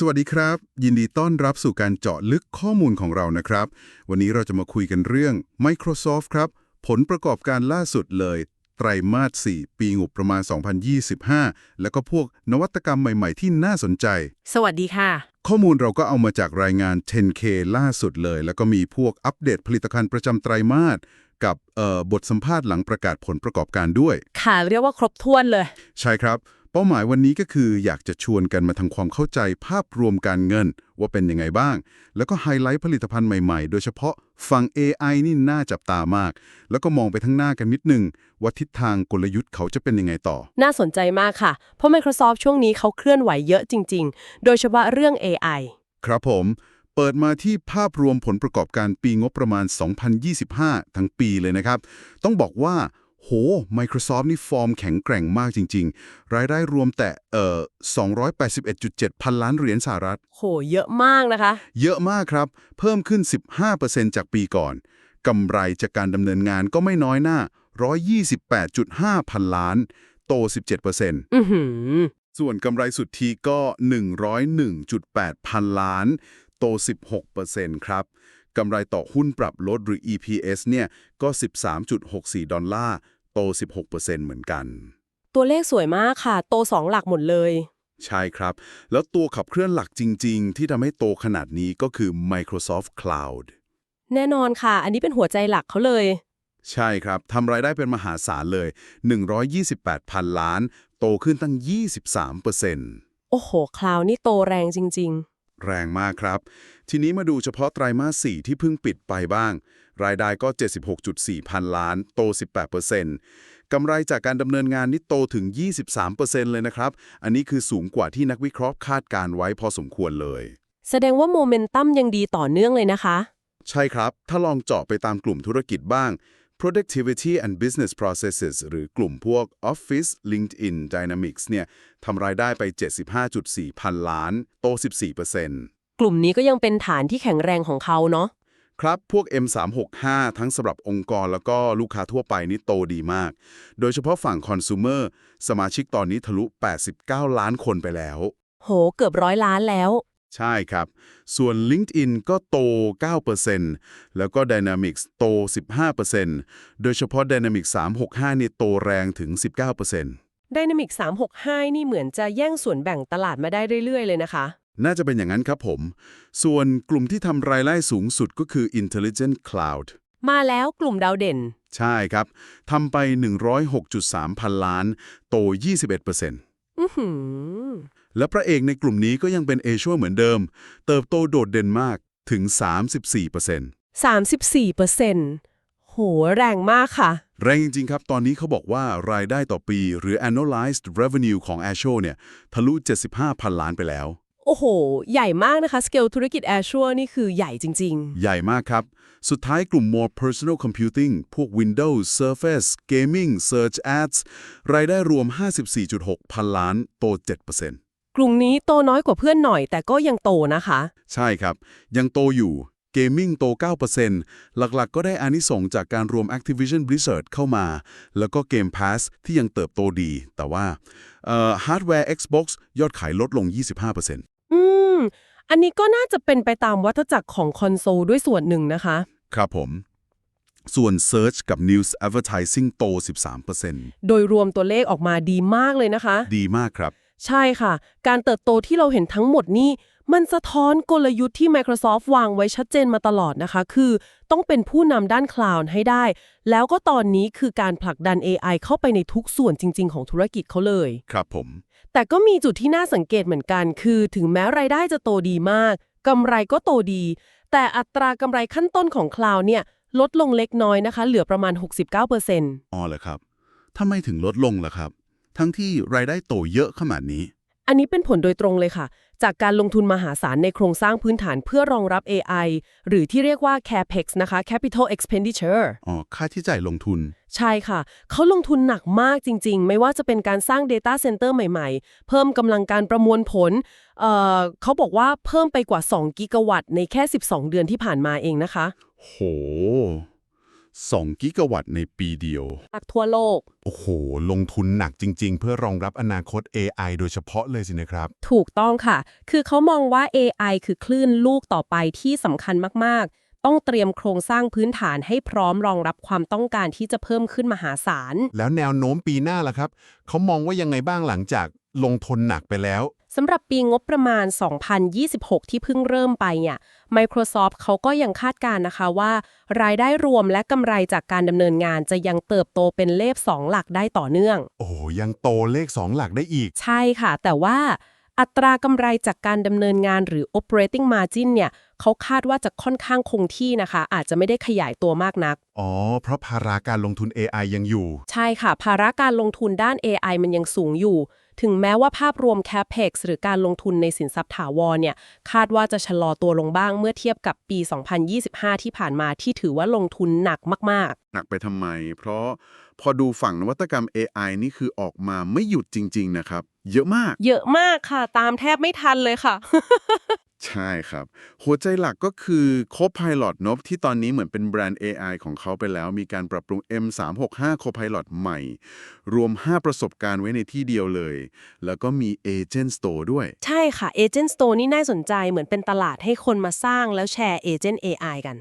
สวัสดีครับ ยินดีต้อนรับสู่การเจาะลึกข้อมูลของเรานะครับ วันนี้เราจะมาคุยกันเรื่อง Microsoft ครับ ผลประกอบการล่าสุดเลย ไตรมาส 4 ปีงบประมาณ 2025 แล้วก็พวกนวัตกรรมใหม่ ๆ ที่น่าสนใจ สวัสดีค่ะ ข้อมูลเราก็เอามาจากรายงาน 10K ล่าสุดเลย แล้วก็มีพวกอัปเดตผลิตภัณฑ์ประจำไตรมาสกับเอ่อบทสัมภาษณ์หลังประกาศผลประกอบการด้วย ค่ะ เรียกว่าครบถ้วนเลย ใช่ครับ เป้าหมายวันนี้ก็คืออยากจะชวนกันมาทำความเข้าใจภาพรวมการเงินว่าเป็นยังไงบ้าง แล้วก็ไฮไลท์ผลิตภัณฑ์ใหม่ๆ โดยเฉพาะฝั่ง AI นี่น่าจับตามาก แล้วก็มองไปทั้างหน้ากันนิดนึงว่าทิศทางกลยุทธ์เขาจะเป็นยังไงต่อ น่าสนใจมากค่ะ เพราะ Microsoft ช่วงนี้เขาเคลื่อนไหวเยอะจริง ๆ โดยเฉพาะเรื่อง AI ครับผม เปิดมาที่ภาพรวมผลประกอบการปีงบประมาณ 2025 ทั้งปีเลยนะครับ ต้องบอกว่า โห Microsoft นี่ฟอร์มแข็งแกร่งมากจริง ๆ รายได้รวมแต่เอ่อ281.7 พันล้านเหรียญสหรัฐ โห เยอะมากนะคะ เยอะมากครับ เพิ่มขึ้น 15%จากปีก่อน กำไรจากการดำเนินงานก็ไม่น้อยหน้า 128.5 พันล้าน โต 17%อือหือส่วนกำไรสุทธิก็ 101.8 พันล้าน โต 16%ครับกำไรต่อหุ้นปรับลดหรือ EPS เนี่ย ก็ 13.64 ดอลลาร์ โต 16%เหมือนกัน ตัวเลขสวยมากค่ะ โตสองหลักหมดเลย ใช่ครับ แล้วตัวขับเคลื่อนหลักจริง ๆ ที่ทำให้โตขนาดนี้ก็คือ Microsoft Cloud แน่นอนค่ะ อันนี้เป็นหัวใจหลักเขาเลย ใช่ครับทำรายได้เป็นมหาศาลเลย 128พันล้าน โตขึ้นตั้ง 23%โอ้โห คลาวนี่โตแรงจริงแรงมากครับ ทีนี้มาดูเฉพาะไตรมาส 4 ที่เพิ่งปิดไปบ้าง รายได้ก็ 76.4 พันล้าน โต 18%กำไรจากการดำเนินงานนี่โตถึง 23%เลยนะครับ อันนี้คือสูงกว่าที่นักวิเคราะห์คาดการไว้พอสมควรเลยๆแสดงว่าโมเมนตัมยังดีต่อเนื่องเลยนะคะ ใช่ครับ ถ้าลองเจาะไปตามกลุ่มธุรกิจบ้าง productivity and business processes หรือกลุ่มพวก Office LinkedIn Dynamics เนี่ยทำรายได้ไป 75.4 พันล้าน โต 14%กลุ่มนี้ก็ยังเป็นฐานที่แข็งแรงของเขาเนาะ ครับพวก M365 ทั้งสำหรับองค์กรแล้วก็ลูกค้าทั่วไปนี่โตดีมาก โดยเฉพาะฝั่งคอน sumer สมาชิกตอนนี้ทะลุ 89 ล้านคนไปแล้ว โห เกือบร้อยล้านแล้ว ใช่ครับ ส่วน LinkedIn ก็โต 9%แล้วก็ Dynamics โต 15%โดยเฉพาะ Dynamics 365 นี่โตแรงถึง 19% Dynamic 365 นี่เหมือนจะแย่งส่วนแบ่งตลาดมาได้เรื่อยๆ เลยนะคะ น่าจะเป็นอย่างนั้นครับผม ส่วนกลุ่มที่ทำรายได้สูงสุดก็คือ Intelligent Cloud มาแล้วกลุ่มดาวเด่น ใช่ครับทำไป 106.3 พันล้าน โต 21%อือหือและพระเอกในกลุ่มนี้ก็ยังเป็นเอชัวเหมือนเดิม เติบโตโดดเด่นมากถึง 34% 34เปอร์เซ็นต์โห แรงมากค่ะ แรงจริง ๆ ครับ ตอนนี้เขาบอกว่ารายได้ต่อปีหรือ annualized revenue ของ Azure เนี่ย ทะลุ 75 พันล้านไปแล้ว โอ้โห ใหญ่มากนะคะ สเกลธุรกิจ Azure นี่คือใหญ่จริงใหญ่มากครับ สุดท้ายกลุ่ม more personal computing พวก Windows Surface Gaming Search Ads รายได้รวม 54.6 พันล้านโต7%ๆกลุ่มนี้โตน้อยกว่าเพื่อนหน่อย แต่ก็ยังโตนะคะ ใช่ครับ ยังโตอยู่ Gaming โต 9%หลักๆ ก็ได้อานิสงส์จากการรวม Activision Blizzard เข้ามา แล้วก็ Game Pass ที่ยังเติบโตดี แต่ว่าเอ่อ Hardware Xbox ยอดขายลดลง 25% อืม อันนี้ก็น่าจะเป็นไปตามวัฏจักรของคอนโซลด้วยส่วนหนึ่งนะคะ ครับผม ส่วน Search กับ News Advertising โต 13%โดยรวมตัวเลขออกมาดีมากเลยนะคะ ดีมากครับ ใช่ค่ะ การเติบโตที่เราเห็นทั้งหมดนี่ มันสะท้อนกลยุทธ์ที่ Microsoft วางไว้ชัดเจนมาตลอดนะคะ คือต้องเป็นผู้นำด้านคลาวด์ให้ได้ แล้วก็ตอนนี้คือการผลักดัน AI เข้าไปในทุกส่วนจริง ๆ ของธุรกิจเขาเลย ครับผม แต่ก็มีจุดที่น่าสังเกตเหมือนกัน คือถึงแม้รายได้จะโตดีมากกำไรก็โตดี แต่อัตรากำไรขั้นต้นของคลาวเนี่ยลดลงเล็กน้อยนะคะ เหลือประมาณ 69%อ๋อเหรอครับทำไมถึงลดลงล่ะครับ ทั้งที่รายได้โตเยอะขนาดนี้ อันนี้เป็นผลโดยตรงเลยค่ะ จากการลงทุนมหาศาลในโครงสร้างพื้นฐานเพื่อรองรับ AI หรือที่เรียกว่า CAPEX นะคะ Capital Expenditure อ๋อ ค่าที่จ่ายลงทุน ใช่ค่ะ เขาลงทุนหนักมากจริง ๆ ไม่ว่าจะเป็นการสร้าง Data Center ใหม่ๆ เพิ่มกำลังการประมวลผลเอ่อเขาบอกว่าเพิ่มไปกว่า 2 กิกะวัตต์ในแค่ 12 เดือนที่ผ่านมาเองนะคะ โห 2 กิกะวัตต์ในปีเดียว จากทั่วโลก โอ้โห ลงทุนหนักจริง ๆ เพื่อรองรับอนาคต AI โดยเฉพาะเลยสินะครับ ถูกต้องค่ะ คือเขามองว่า AI คือคลื่นลูกต่อไปที่สำคัญมาก ๆ ต้องเตรียมโครงสร้างพื้นฐานให้พร้อมรองรับความต้องการที่จะเพิ่มขึ้นมหาศาล แล้วแนวโน้มปีหน้าล่ะครับ เขามองว่ายังไงบ้างหลังจากลงทุนหนักไปแล้ว สำหรับปีงบประมาณ 2026 ที่เพิ่งเริ่มไปเนี่ย Microsoft เขาก็ยังคาดการณ์นะคะว่า รายได้รวมและกำไรจากการดำเนินงานจะยังเติบโตเป็นเลข 2 หลักได้ต่อเนื่อง โอ้โหยังโตเลข 2 หลักได้อีก ใช่ค่ะ แต่ว่าอัตรากำไรจากการดำเนินงานหรือ operating margin เนี่ยเขาคาดว่าจะค่อนข้างคงที่นะคะ อาจจะไม่ได้ขยายตัวมากนัก อ๋อ เพราะภาระการลงทุน AI ยังอยู่ ใช่ค่ะ ภาระการลงทุนด้าน AI มันยังสูงอยู่ ถึงแม้ว่าภาพรวม CapEx หรือการลงทุนในสินทรัพย์ถาวรเนี่ยคาดว่าจะชะลอตัวลงบ้างเมื่อเทียบกับปี 2025 ที่ผ่านมาที่ถือว่าลงทุนหนักมากหนักไปทำไม เพราะพอดูฝั่งนวัตกรรม AI นี่คือออกมาไม่หยุดจริง ๆ นะครับ เยอะมากๆเยอะมากค่ะ ตามแทบไม่ทันเลยค่ะ ใช่ครับ หัวใจหลักก็คือ Copilot นบที่ตอนนี้เหมือนเป็นแบรนด์ AI ของเขาไปแล้ว มีการปรับปรุง M365 Copilot ใหม่ รวม 5 ประสบการณ์ไว้ในที่เดียวเลย แล้วก็มี Agent Store ด้วย ใช่ค่ะ Agent Store นี่น่าสนใจเหมือนเป็นตลาดให้คนมาสร้างแล้วแชร์ Agent AI กัน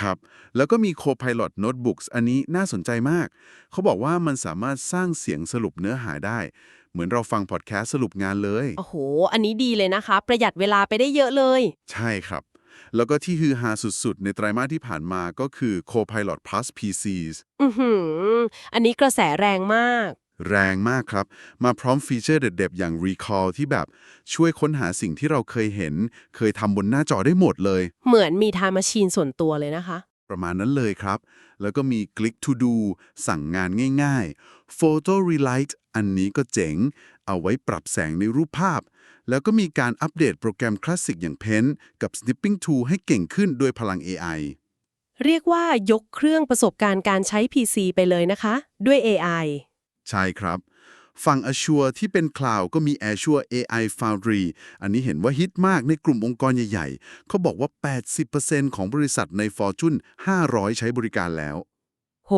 ครับ แล้วก็มี Copilot Notebooks อันนี้น่าสนใจมาก เขาบอกว่ามันสามารถสร้างเสียงสรุปเนื้อหาได้ เหมือนเราฟังพอดแคสต์สรุปงานเลย โอ้โห อันนี้ดีเลยนะคะ ประหยัดเวลาไปได้เยอะเลย ใช่ครับ แล้วก็ที่ฮือฮาสุดๆ ในไตรมาสที่ผ่านมาก็คือ Copilot Plus PCs อือหือ อันนี้กระแสแรงมาก แรงมากครับ มาพร้อมฟีเจอร์เด็ดๆ อย่าง Recall ที่แบบช่วยค้นหาสิ่งที่เราเคยเห็น เคยทำบนหน้าจอได้หมดเลย เหมือนมีทามาชีนส่วนตัวเลยนะคะ ประมาณนั้นเลยครับ แล้วก็มี Click to Do สั่งงานง่ายๆ Photo Relight อันนี้ก็เจ๋ง เอาไว้ปรับแสงในรูปภาพ แล้วก็มีการอัปเดตโปรแกรมคลาสสิกอย่าง Pen กับ Snipping Tool ให้เก่งขึ้นด้วยพลัง AI เรียกว่ายกเครื่องประสบการณ์การใช้ PC ไปเลยนะคะ ด้วย AI ใช่ครับ ฝั่ง Azure ที่เป็น Cloud ก็มี Azure AI Foundry อันนี้เห็นว่าฮิตมากในกลุ่มองค์กรใหญ่ๆ เขาบอกว่า 80%ของบริษัทใน Fortune 500 ใช้บริการแล้ว โห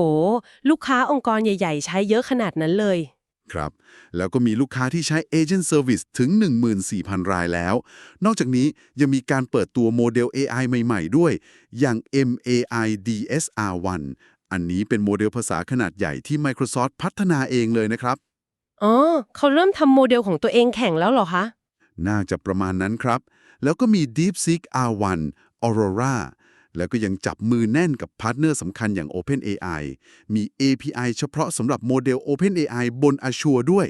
ลูกค้าองค์กรใหญ่ๆ ใช้เยอะขนาดนั้นเลยครับ แล้วก็มีลูกค้าที่ใช้ Agent Service ถึง 14,000 รายแล้ว นอกจากนี้ยังมีการเปิดตัวโมเดล AI ใหม่ๆ ด้วย อย่าง MAI DSR1 อันนี้เป็นโมเดลภาษาขนาดใหญ่ที่ Microsoft พัฒนาเองเลยนะครับ อ๋อเขาเริ่มทำโมเดลของตัวเองแข่งแล้วเหรอคะ น่าจะประมาณนั้นครับ แล้วก็มี DeepSeek R1 Aurora แล้วก็ยังจับมือแน่นกับพาร์ทเนอร์สำคัญอย่าง OpenAI มี API เฉพาะสำหรับโมเดล OpenAI บน Azure ด้วย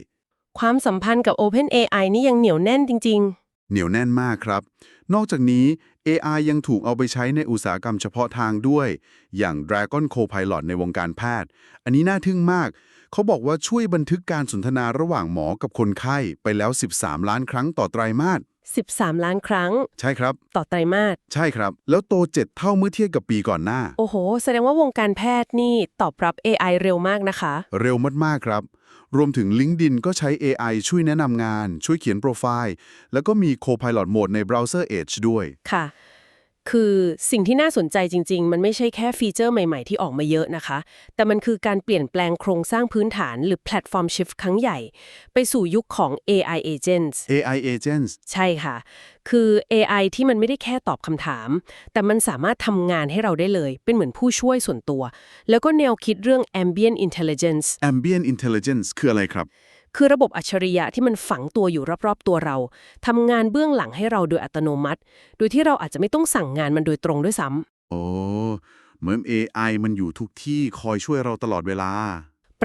ความสัมพันธ์กับ OpenAI นี่ยังเหนียวแน่นจริง เหนียวแน่นมากครับ นอกจากนี้ AI ยังถูกเอาไปใช้ในอุตสาหกรรมเฉพาะทางด้วย อย่าง Dragon Co-Pilot ในวงการแพทย์ อันนี้น่าทึ่งมาก เขาบอกว่าช่วยบันทึกการสนทนาระหว่างหมอกับคนไข้ไปแล้ว 13 ล้านครั้งต่อไตรมาสๆ13 ล้านครั้ง ใช่ครับ ต่อไตรมาส ใช่ครับ แล้วโต 7 เท่าเมื่อเทียบกับปีก่อนหน้า โอ้โห แสดงว่าวงการแพทย์นี่ตอบรับ AI เร็วมากนะคะ เร็วมาก ๆ ครับ รวมถึง LinkedIn ก็ใช้ AI ช่วยแนะนำงาน ช่วยเขียนโปรไฟล์ แล้วก็มี Copilot Mode ในเบราว์เซอร์ Edge ด้วย ค่ะ คือสิ่งที่น่าสนใจจริง ๆ มันไม่ใช่แค่ฟีเจอร์ใหม่ ๆ ที่ออกมาเยอะนะคะ แต่มันคือการเปลี่ยนแปลงโครงสร้างพื้นฐานหรือแพลตฟอร์มชิฟครั้งใหญ่ ไปสู่ยุคของ AI agents AI Agents ใช่ค่ะ คือ AI ที่มันไม่ได้แค่ตอบคำถาม แต่มันสามารถทำงานให้เราได้เลย เป็นเหมือนผู้ช่วยส่วนตัว แล้วก็แนวคิดเรื่อง ambient intelligence Ambient Intelligence คืออะไรครับ คือระบบอัจฉริยะที่มันฝังตัวอยู่รอบๆ ตัวเราทำงานเบื้องหลังให้เราโดยอัตโนมัติ โดยที่เราอาจจะไม่ต้องสั่งงานมันโดยตรงด้วยซ้ำโอ้เหมือน AI มันอยู่ทุกที่คอยช่วยเราตลอดเวลา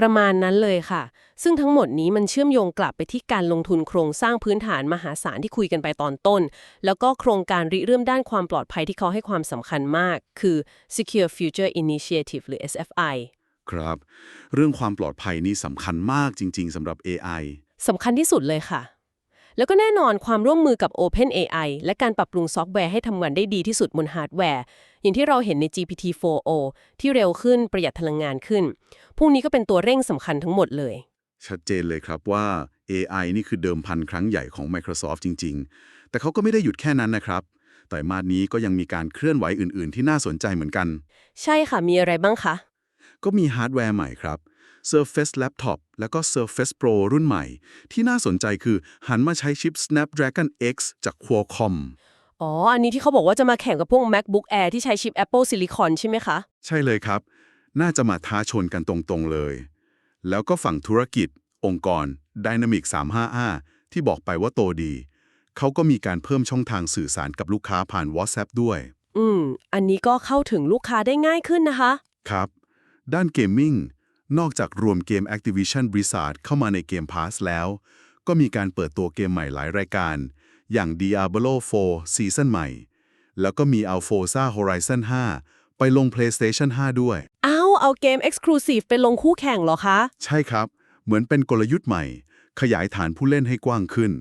ประมาณนั้นเลยค่ะ ซึ่งทั้งหมดนี้มันเชื่อมโยงกลับไปที่การลงทุนโครงสร้างพื้นฐานมหาศาลที่คุยกันไปตอนต้น แล้วก็โครงการริเริ่มด้านความปลอดภัยที่เขาให้ความสำคัญมาก คือ Secure Future Initiative หรือ SFI ครับ เรื่องความปลอดภัยนี่สำคัญมากจริง ๆสำหรับ AI สำคัญที่สุดเลยค่ะ แล้วก็แน่นอนความร่วมมือกับ OpenAI และการปรับปรุงซอฟต์แวร์ให้ทำงานได้ดีที่สุดบนฮาร์ดแวร์ อย่างที่เราเห็นใน GPT-4o ที่เร็วขึ้นประหยัดพลังงานขึ้น พวกนี้ก็เป็นตัวเร่งสำคัญทั้งหมดเลย ชัดเจนเลยครับว่า AI นี่คือเดิมพันครั้งใหญ่ของ Microsoft จริง ๆ แต่เขาก็ไม่ได้หยุดแค่นั้นนะครับไตรมาสนี้ก็ยังมีการเคลื่อนไหวอื่น ๆ ที่น่าสนใจเหมือนกัน ใช่ค่ะมีอะไรบ้างคะ ก็มีฮาร์ดแวร์ใหม่ครับ Surface Laptop แล้วก็ Surface Pro รุ่นใหม่ ที่น่าสนใจคือหันมาใช้ชิป Snapdragon X จาก Qualcomm อ๋อ อันนี้ที่เขาบอกว่าจะมาแข่งกับพวก MacBook Air ที่ใช้ชิป Apple Silicon ใช่ไหมคะ ใช่เลยครับ น่าจะมาท้าชนกันตรงๆเลย แล้วก็ฝั่งธุรกิจ องค์กร Dynamic 355 ที่บอกไปว่าโตดี เขาก็มีการเพิ่มช่องทางสื่อสารกับลูกค้าผ่าน WhatsApp ด้วย อืม อันนี้ก็เข้าถึงลูกค้าได้ง่ายขึ้นนะคะ ครับ ด้านเกมมิ่งนอกจากรวมเกม Activision Blizzard เข้ามาในเกม Pass แล้ว ก็มีการเปิดตัวเกมใหม่หลายรายการ อย่าง Diablo 4 ซีซั่นใหม่ แล้วก็มี Alforza Horizon 5 ไปลง PlayStation 5 ด้วยอ้าวเอาเกม Exclusive ไปลงคู่แข่งเหรอคะ ใช่ครับ เหมือนเป็นกลยุทธ์ใหม่ ขยายฐานผู้เล่นให้กว้างขึ้น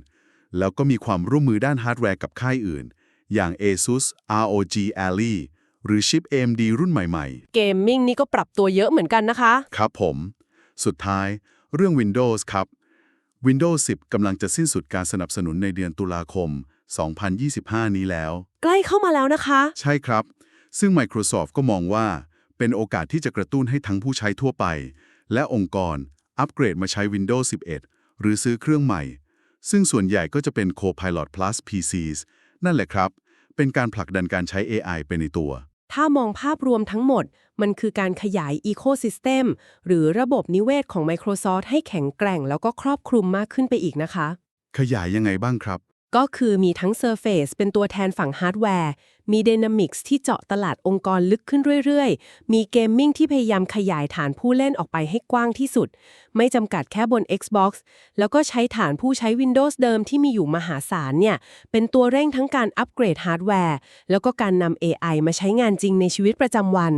แล้วก็มีความร่วมมือด้านฮาร์ดแวร์กับค่ายอื่น อย่าง ASUS ROG Ally หรือชิป AMD รุ่นใหม่เกมมิ่งนี่ก็ปรับตัวเยอะเหมือนกันนะคะๆครับผม สุดท้ายเรื่อง Windows ครับ Windows 10 กำลังจะสิ้นสุดการสนับสนุนในเดือนตุลาคม 2025 นี้แล้ว ใกล้เข้ามาแล้วนะคะ ใช่ครับ ซึ่ง Microsoft ก็มองว่า เป็นโอกาสที่จะกระตุ้นให้ทั้งผู้ใช้ทั่วไป และองค์กร อัปเกรดมาใช้ Windows 11 หรือซื้อเครื่องใหม่ ซึ่งส่วนใหญ่ก็จะเป็น Copilot Plus PCs นั่นแหละครับ เป็นการผลักดันการใช้ AI ไปในตัว ถ้ามองภาพรวมทั้งหมด มันคือการขยาย Ecosystem หรือระบบนิเวศของ Microsoft ให้แข็งแกร่งแล้วก็ครอบคลุมมากขึ้นไปอีกนะคะ ขยายยังไงบ้างครับ ก็คือมีทั้ง Surface เป็นตัวแทนฝั่งฮาร์ดแวร์ มีดีนามิกส์ที่เจาะตลาดองค์กรลึกขึ้นเรื่อยๆ มีเกมมิ่งที่พยายามขยายฐานผู้เล่นออกไปให้กว้างที่สุด ไม่จำกัดแค่บน Xbox แล้วก็ใช้ฐานผู้ใช้ Windows เดิมที่มีอยู่มหาศาลเนี่ยเป็นตัวเร่งทั้งการอัปเกรดฮาร์ดแวร์แล้วก็การนำ AI มาใช้งานจริงในชีวิตประจำวัน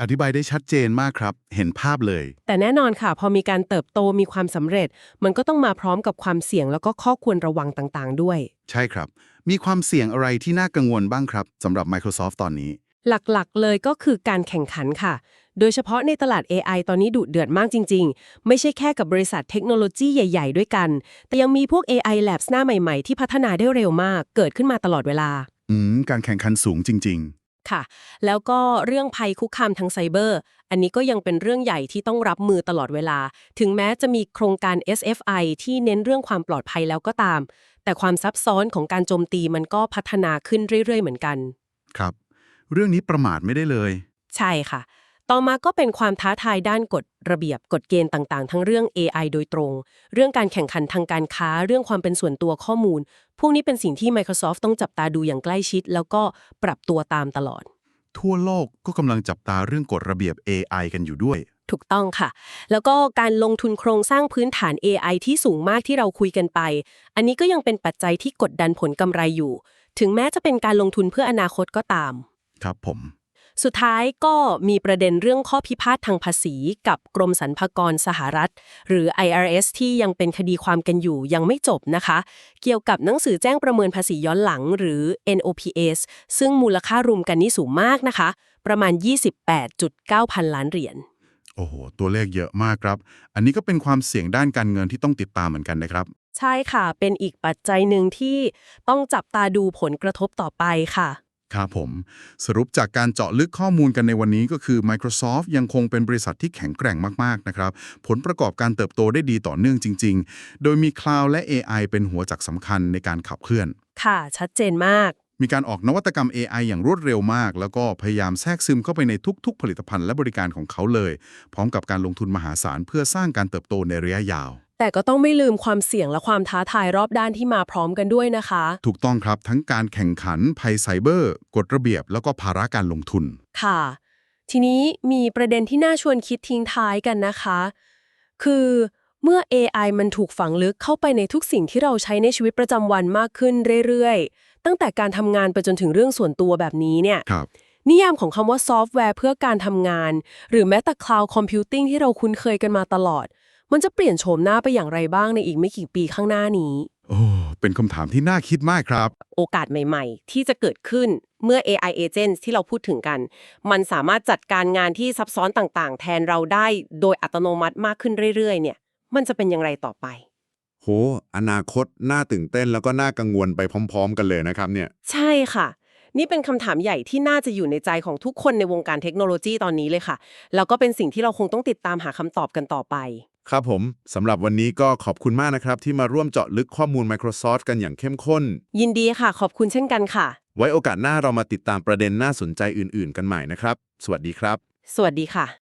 อธิบายได้ชัดเจนมากครับ เห็นภาพเลย แต่แน่นอนค่ะ พอมีการเติบโตมีความสำเร็จ มันก็ต้องมาพร้อมกับความเสี่ยงแล้วก็ข้อควรระวังต่างๆ ด้วย ใช่ครับ มีความเสี่ยงอะไรที่น่ากังวลบ้างครับสำหรับ Microsoft ตอนนี้ หลักๆ เลยก็คือการแข่งขันค่ะ โดยเฉพาะในตลาด AI ตอนนี้ดุเดือดมากจริง ๆ ไม่ใช่แค่กับบริษัทเทคโนโลยีใหญ่ ๆ ด้วยกัน แต่ยังมีพวก AI Labs หน้าใหม่ ๆ ที่พัฒนาได้เร็วมาก เกิดขึ้นมาตลอดเวลา อืม การแข่งขันสูงจริง ค่ะ แล้วก็เรื่องภัยคุกคามทางไซเบอร์ อันนี้ก็ยังเป็นเรื่องใหญ่ที่ต้องรับมือตลอดเวลา ถึงแม้จะมีโครงการ SFI ที่เน้นเรื่องความปลอดภัยแล้วก็ตาม แต่ความซับซ้อนของการโจมตีมันก็พัฒนาขึ้นเรื่อยๆ เหมือนกันๆครับ เรื่องนี้ประมาทไม่ได้เลย ใช่ค่ะ ต่อมาก็เป็นความท้าทายด้านกฎระเบียบกฎเกณฑ์ต่างๆ ทั้งเรื่อง AI โดยตรง เรื่องการแข่งขันทางการค้า เรื่องความเป็นส่วนตัวข้อมูล พวกนี้เป็นสิ่งที่ Microsoft ต้องจับตาดูอย่างใกล้ชิด แล้วก็ปรับตัวตามตลอด ทั่วโลกก็กำลังจับตาเรื่องกฎระเบียบ AI กันอยู่ด้วย ถูกต้องค่ะ แล้วก็การลงทุนโครงสร้างพื้นฐาน AI ที่สูงมากที่เราคุยกันไป อันนี้ก็ยังเป็นปัจจัยที่กดดันผลกำไรอยู่ ถึงแม้จะเป็นการลงทุนเพื่ออนาคตก็ตาม ครับผม สุดท้ายก็มีประเด็นเรื่องข้อพิพาททางภาษีกับกรมสรรพากรสหรัฐ หรือ IRS ที่ยังเป็นคดีความกันอยู่ยังไม่จบนะคะ เกี่ยวกับหนังสือแจ้งประเมินภาษีย้อนหลังหรือ NOPS ซึ่งมูลค่ารวมกันนี่สูงมากนะคะ ประมาณ 28.9 พันล้านเหรียญโอ้โห ตัวเลขเยอะมากครับ อันนี้ก็เป็นความเสี่ยงด้านการเงินที่ต้องติดตามเหมือนกันนะครับ ใช่ค่ะ เป็นอีกปัจจัยหนึ่งที่ต้องจับตาดูผลกระทบต่อไปค่ะ ครับผม สรุปจากการเจาะลึกข้อมูลกันในวันนี้ก็คือ Microsoft ยังคงเป็นบริษัทที่แข็งแกร่งมาก ๆ นะครับ ผลประกอบการเติบโตได้ดีต่อเนื่องจริง ๆ โดยมีคลาวด์และ AI เป็นหัวจักสำคัญในการขับเคลื่อน ค่ะ ชัดเจนมาก มีการออกนวัตกรรม AI อย่างรวดเร็วมาก แล้วก็พยายามแทรกซึมเข้าไปในทุก ๆ ผลิตภัณฑ์และบริการของเขาเลย พร้อมกับการลงทุนมหาศาลเพื่อสร้างการเติบโตในระยะยาว แต่ก็ต้องไม่ลืมความเสี่ยงและความท้าทายรอบด้านที่มาพร้อมกันด้วยนะคะ ถูกต้องครับทั้งการแข่งขันภัยไซเบอร์ กฎระเบียบ แล้วก็ภาระการลงทุน ค่ะ ทีนี้มีประเด็นที่น่าชวนคิดทิ้งท้ายกันนะคะ คือเมื่อ AI มันถูกฝังลึกเข้าไปในทุกสิ่งที่เราใช้ในชีวิตประจำวันมากขึ้นเรื่อยๆ ตั้งแต่การทำงานไปจนถึงเรื่องส่วนตัวแบบนี้เนี่ยครับนิยามของคำว่าซอฟต์แวร์เพื่อการทำงาน หรือแม้แต่ Cloud Computing ที่เราคุ้นเคยกันมาตลอด มันจะเปลี่ยนโฉมหน้าไปอย่างไรบ้างในอีกไม่กี่ปีข้างหน้านี้ โอ้เป็นคำถามที่น่าคิดมากครับ โอกาสใหม่ๆ ที่จะเกิดขึ้นเมื่อ AI agents ที่เราพูดถึงกัน มันสามารถจัดการงานที่ซับซ้อนต่างๆ แทนเราได้โดยอัตโนมัติมากขึ้นเรื่อยๆ เนี่ย มันจะเป็นอย่างไรต่อไป โห อนาคตน่าตื่นเต้นแล้วก็น่ากังวลไปพร้อม ๆ กันเลยนะครับเนี่ย ใช่ค่ะ นี่เป็นคำถามใหญ่ที่น่าจะอยู่ในใจของทุกคนในวงการเทคโนโลยีตอนนี้เลยค่ะ แล้วก็เป็นสิ่งที่เราคงต้องติดตามหาคำตอบกันต่อไป ครับผม สำหรับวันนี้ก็ขอบคุณมากนะครับ ที่มาร่วมเจาะลึกข้อมูล Microsoft กันอย่างเข้มข้น ยินดีค่ะ ขอบคุณเช่นกันค่ะ ไว้โอกาสหน้าเรามาติดตามประเด็นน่าสนใจอื่น ๆ กันใหม่นะครับ สวัสดีครับ สวัสดีค่ะ